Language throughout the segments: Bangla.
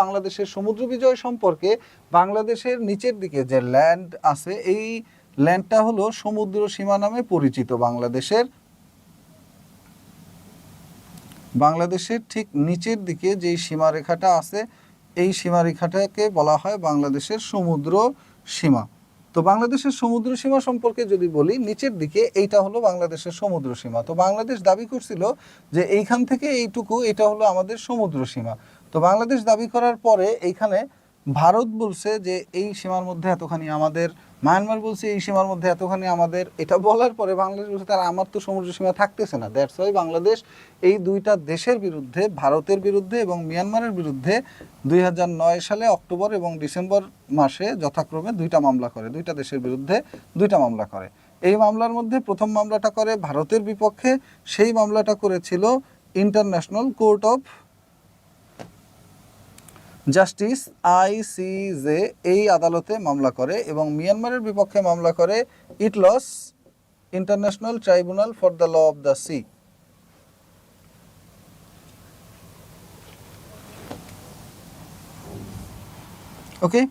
বাংলাদেশের সমুদ্র বিজয় সম্পর্কে বাংলাদেশের নিচের দিকে যে ল্যান্ড আছে, এই ল্যান্ডটা হলো সমুদ্র সীমা নামে পরিচিত বাংলাদেশের। বাংলাদেশের ঠিক নিচের দিকে যেই সীমারেখাটা আছে, এই সীমারেখাটাকে বলা হয় বাংলাদেশের সমুদ্র সীমা। তো বাংলাদেশের সমুদ্র সীমা সম্পর্কে যদি বলি, নিচের দিকে এইটা হলো বাংলাদেশের সমুদ্র সীমা। তো বাংলাদেশ দাবি করছিল যে এইখান থেকে এইটুকু, এটা হলো আমাদের সমুদ্র সীমা। তো বাংলাদেশ দাবি করার পরে এইখানে ভারত বলছে যে এই সীমার মধ্যে এতখানি আমাদের, মায়ানমার বলছে এই সীমার মধ্যে এতখানি আমাদের, এটা বলার পরে বাংলাদেশ বলছে তার আমার তো সমুদ্র সীমা থাকতেছে না। দ্যাটস ওয়াই বাংলাদেশ এই দুইটা দেশের বিরুদ্ধে, ভারতের বিরুদ্ধে এবং মিয়ানমারের বিরুদ্ধে দুই হাজার নয় সালে অক্টোবর এবং ডিসেম্বর মাসে যথাক্রমে দুইটা মামলা করে, দুইটা দেশের বিরুদ্ধে দুইটা মামলা করে। এই মামলার মধ্যে প্রথম মামলাটা করে ভারতের বিপক্ষে, সেই মামলাটা করেছিল International Court of Justice ICJ এই আদালতে মামলা করে এবং মিয়ানমারের বিপক্ষে মামলা করে ITLOS International Tribunal for the Law of the Sea. Okay?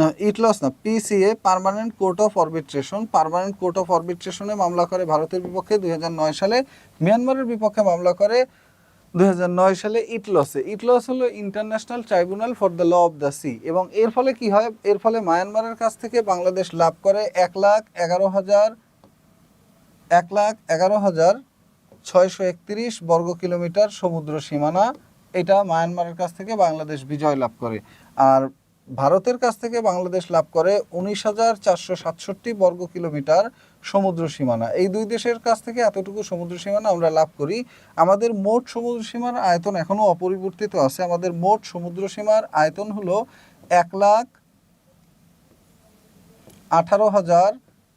না ইটলস না PCA Permanent Court of Arbitration Permanent Court of অরবিট্রেশনে মামলা করে ভারতের বিপক্ষে দু হাজার নয় সালে মিয়ানমারের বিপক্ষে মামলা করে দু হাজার নয় সালে ইটলসে ইটলস হলো International Tribunal for the Law of the Sea এবং এর ফলে কি হয়? এর ফলে মায়ানমারের কাছ থেকে বাংলাদেশ লাভ করে এক লাখ এগারো হাজার, এক লাখ এগারো হাজার ছয়শো একত্রিশ বর্গ কিলোমিটার সমুদ্র সীমানা। এটা মায়ানমারের কাছ থেকে বাংলাদেশ বিজয় লাভ করে। আর ভারতের কাছ থেকে বাংলাদেশ লাভ করে উনিশ হাজার চারশো সাতষট্টি বর্গ কিলোমিটার সমুদ্র সীমানা। এই দুই দেশের কাছ থেকে এতটুকু সমুদ্র সীমানা আমরা লাভ করি। আমাদের মোট সমুদ্র সীমার আয়তন এখনও অপরিবর্তিত আছে। আমাদের মোট সমুদ্র সীমার আয়তন হলো এক লাখ আঠারো হাজার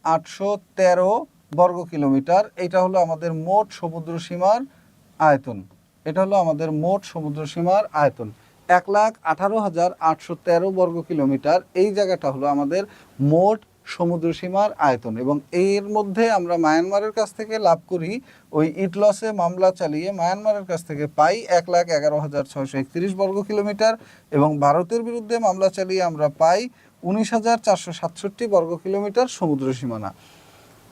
আটশো তেরো বর্গ কিলোমিটার। এটা হলো আমাদের মোট সমুদ্র সীমার আয়তন। এটা হলো আমাদের মোট সমুদ্র সীমার আয়তন। এক লাখ আঠারো হাজার আটশো তেরো বর্গ কিলোমিটার। এই জায়গাটা হলো আমাদের মোট সমুদ্র সীমার আয়তন এবং এর মধ্যে আমরা মায়ানমারের কাছ থেকে লাভ করি ওই ইটলসে মামলা চালিয়ে মায়ানমারের কাছ থেকে পাই এক লাখ এগারো হাজার ছয়শো একত্রিশ বর্গ কিলোমিটার এবং ভারতের বিরুদ্ধে মামলা চালিয়ে আমরা পাই উনিশ হাজার চারশো সাতষট্টি বর্গ কিলোমিটার সমুদ্র সীমানা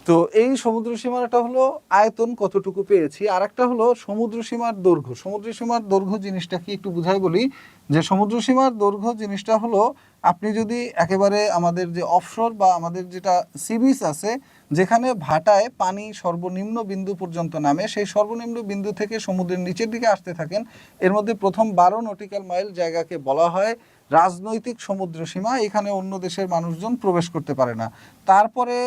তো এই সমুদ্র সীমানাটা হলো আয়তন কতটুকু পেয়েছি? আর একটা হলো সমুদ্র সীমার দৈর্ঘ্য। সমুদ্র সীমার দৈর্ঘ্য জিনিসটা কি একটু বুঝাই বলি? যে সমুদ্র সীমার দৈর্ঘ্য জিনিসটা হলো, আপনি যদি একেবারে আমাদের যে অফশোর বা আমাদের যেটা সিবিস আছে, যেখানে ভাটায় পানি সর্বনিম্ন বিন্দু পর্যন্ত নামে, সেই সর্বনিম্ন বিন্দু থেকে সমুদ্রের নিচের দিকে আসতে থাকেন। এর মধ্যে প্রথম বারো নটিক্যাল মাইল জায়গাকে বলা হয়। রাজনৈতিক সমুদ্র সীমা, এখানে অন্য দেশের মানুষজন প্রবেশ করতে পারে না। তারপরে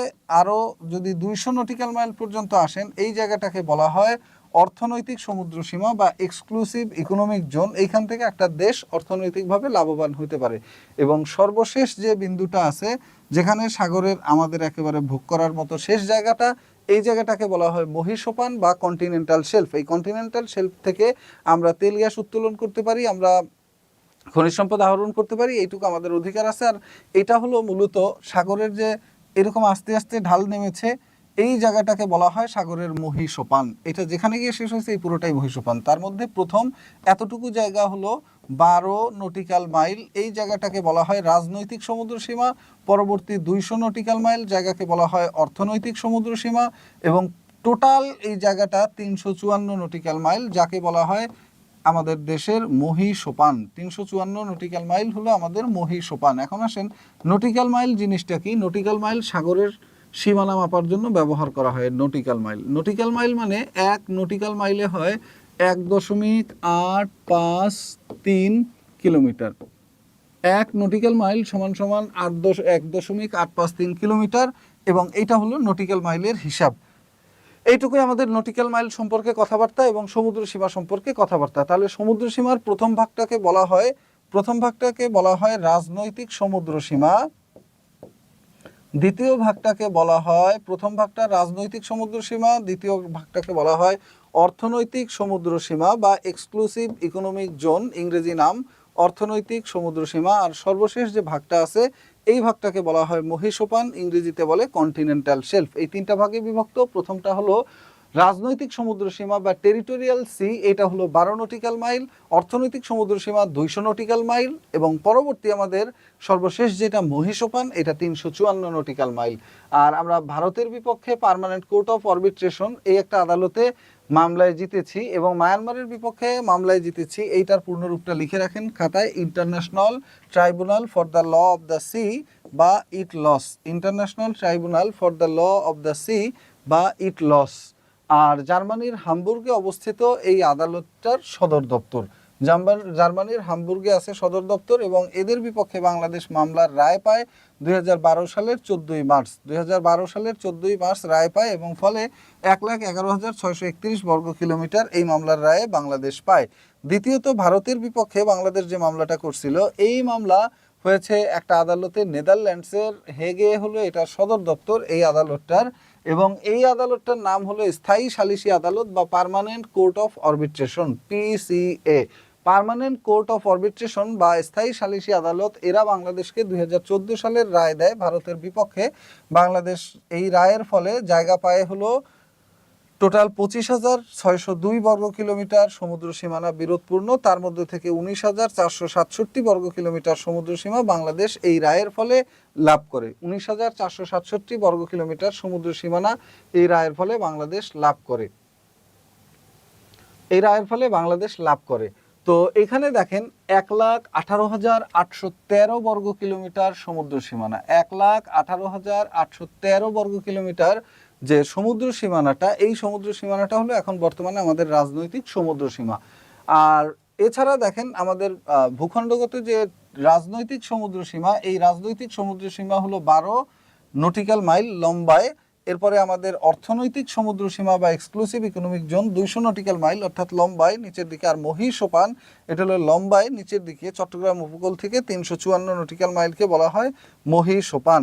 আরও যদি দুইশো নটিক্যাল মাইল পর্যন্ত আসেন, এই জায়গাটাকে বলা হয় অর্থনৈতিক সমুদ্র সীমা বা এক্সক্লুসিভ ইকোনমিক জোন এইখান থেকে একটা দেশ অর্থনৈতিকভাবে লাভবান হতে পারে। এবং সর্বশেষ যে বিন্দুটা আছে, যেখানে সাগরের আমাদের একেবারে ভোগ করার মতো শেষ জায়গাটা, এই জায়গাটাকে বলা হয় মহিষোপান বা কন্টিনেন্টাল শেলফ এই কন্টিনেন্টাল শেলফ থেকে আমরা তেল গ্যাস উত্তোলন করতে পারি, আমরা খনিজ সম্পদ আহরণ করতে পারি, এইটুকু আমাদের অধিকার আছে। আর এটা হলো মূলত সাগরের যে এরকম আস্তে আস্তে ঢাল নেমেছে, এই জায়গাটাকে বলা হয় সাগরের মহিষোপান। এটা যেখানে গিয়ে শেষ হয়েছে, এই পুরোটাই মহিষোপান। তার মধ্যে প্রথম এতটুকু জায়গা হলো বারো নটিক্যাল মাইল। এই জায়গাটাকে বলা হয় রাজনৈতিক সমুদ্র সীমা। পরবর্তী দুইশো নটিক্যাল মাইল জায়গাকে বলা হয় অর্থনৈতিক সমুদ্র সীমা। এবং টোটাল এই জায়গাটা তিনশো চুয়ান্ন নটিক্যাল মাইল, যাকে বলা হয় আমাদের দেশের মহি সোপান তিনশো চুয়ান্ন নটিক্যাল মাইল হলো আমাদের মহি সোপান এখন আসেন নটিক্যাল মাইল জিনিসটা কি? নটিক্যাল মাইল সাগরের সীমানা মাপার জন্য ব্যবহার করা হয় নটিক্যাল মাইল নটিক্যাল মাইল মানে এক নটিক্যাল মাইলে হয় এক দশমিক আট পাঁচ তিন কিলোমিটার। এক নটিক্যাল মাইল সমান সমান আট দশ এক দশমিক আট পাঁচ তিন কিলোমিটার এবং এটা হলো নটিক্যাল মাইলের হিসাব। এইটুকুই আমাদের নটিক্যাল মাইল সম্পর্কে কথাবার্তা এবং সমুদ্র সীমা সম্পর্কে কথাবার্তা। তাহলে সমুদ্র সীমার প্রথম ভাগটাকে বলা হয়, প্রথম ভাগটাকে বলা হয় রাজনৈতিক সমুদ্র সীমা। দ্বিতীয় ভাগটাকে বলা হয়, প্রথম ভাগটা রাজনৈতিক সমুদ্র সীমা, দ্বিতীয় ভাগটাকে বলা হয় অর্থনৈতিক সমুদ্র সীমা বা এক্সক্লুসিভ ইকোনমিক জোন ইংরেজি নাম অর্থনৈতিক সমুদ্র সীমা। আর সর্বশেষ যে ভাগটা আছে এই ভাগটাকে বলা হয় মহিষোপান, ইংরেজিতে বলে কন্টিনেন্টাল শেলফ এই তিনটা ভাগে বিভক্ত। প্রথমটা হলো রাজনৈতিক সমুদ্র সীমা বা টেরিটোরিয়াল সি এটা হলো বারো নটিক্যাল মাইল অর্থনৈতিক সমুদ্র সীমা দুইশো নটিক্যাল মাইল এবং পরবর্তী আমাদের সর্বশেষ যেটা মহিষোপান, এটা তিনশো চুয়ান্ন নটিক্যাল মাইল আর আমরা ভারতের বিপক্ষে পার্মানেন্ট কোর্ট অফ অরবিট্রেশন এই একটা আদালতে মামলায় জিতেছি এবং মায়ানমারের বিপক্ষে মামলায় জিতেছি, এইটার পূর্ণরূপটা লিখে রাখেন খাতায় International Tribunal for the Law of the Sea বা ITLOS International Tribunal for the Law of the Sea বা ইট লস আর জার্মানির হামবুর্গে অবস্থিত এই আদালতটার সদর দপ্তর। জার্মানির হামবুর্গে আছে সদর দপ্তর এবং এদের বিপক্ষে বাংলাদেশ মামলার রায় পায় দু হাজার বারো সালের চোদ্দই মার্চ। দু হাজার বারো সালের চোদ্দই মার্চ রায় পায় এবং ফলে এক লাখ এগারো হাজার ছয়শো বর্গ কিলোমিটার এই মামলার রায়ে বাংলাদেশ পায়। দ্বিতীয়ত, ভারতের বিপক্ষে বাংলাদেশ যে মামলাটা করছিল, এই মামলা হয়েছে একটা আদালতে নেদারল্যান্ডসের হেগে হলো এটা সদর দপ্তর এই আদালতটার এবং এই আদালতটার নাম হলো স্থায়ী সালিসি আদালত বা Permanent Court of Arbitration PCA Permanent Court of Arbitration বা স্থায়ী সালিসি আদালত এরা বাংলাদেশকে দু হাজার চোদ্দ সালের রায় দেয়। ভারতের বিপক্ষে বাংলাদেশ এই রায়ের ফলে জায়গা পায় হলো টোটাল পঁচিশ হাজার ছয়শো দুই বর্গ কিলোমিটার সমুদ্র সীমানা বিরোধপূর্ণ। তার মধ্যে থেকে উনিশ হাজার চারশো সাতষট্টি বর্গ কিলোমিটার সমুদ্র সীমা বাংলাদেশ এই রায়ের ফলে লাভ করে। উনিশ হাজার চারশো সাতষট্টি বর্গ কিলোমিটার সমুদ্র সীমানা এই রায়ের ফলে বাংলাদেশ লাভ করে। এই রায়ের ফলে বাংলাদেশ লাভ করে। তো এখানে দেখেন এক লাখ আঠারো হাজার আটশো তেরো বর্গ কিলোমিটার সমুদ্র সীমানা। এক লাখ আঠারো হাজার আটশো তেরো বর্গ কিলোমিটার যে সমুদ্র সীমানাটা, এই সমুদ্র সীমানাটা হলো এখন বর্তমানে আমাদের রাজনৈতিক সমুদ্র সীমা। আর এছাড়া দেখেন আমাদের ভূখণ্ডগত যে রাজনৈতিক সমুদ্র সীমা, এই রাজনৈতিক সমুদ্র সীমা হলো বারো নটিক্যাল মাইল লম্বায়। এরপরে আমাদের অর্থনৈতিক সমুদ্র সীমা বা এক্সক্লুসিভ ইকোনমিক জোন দুইশো নটিক্যাল মাইল অর্থাৎ লম্বায় নিচের দিকে, আর মহিষোপান এটা হলো লম্বায় নিচের দিকে, চট্টগ্রাম উপকূল থেকে তিনশো চুয়ান্ন নটিক্যাল মাইলকে বলা হয় মহিষোপান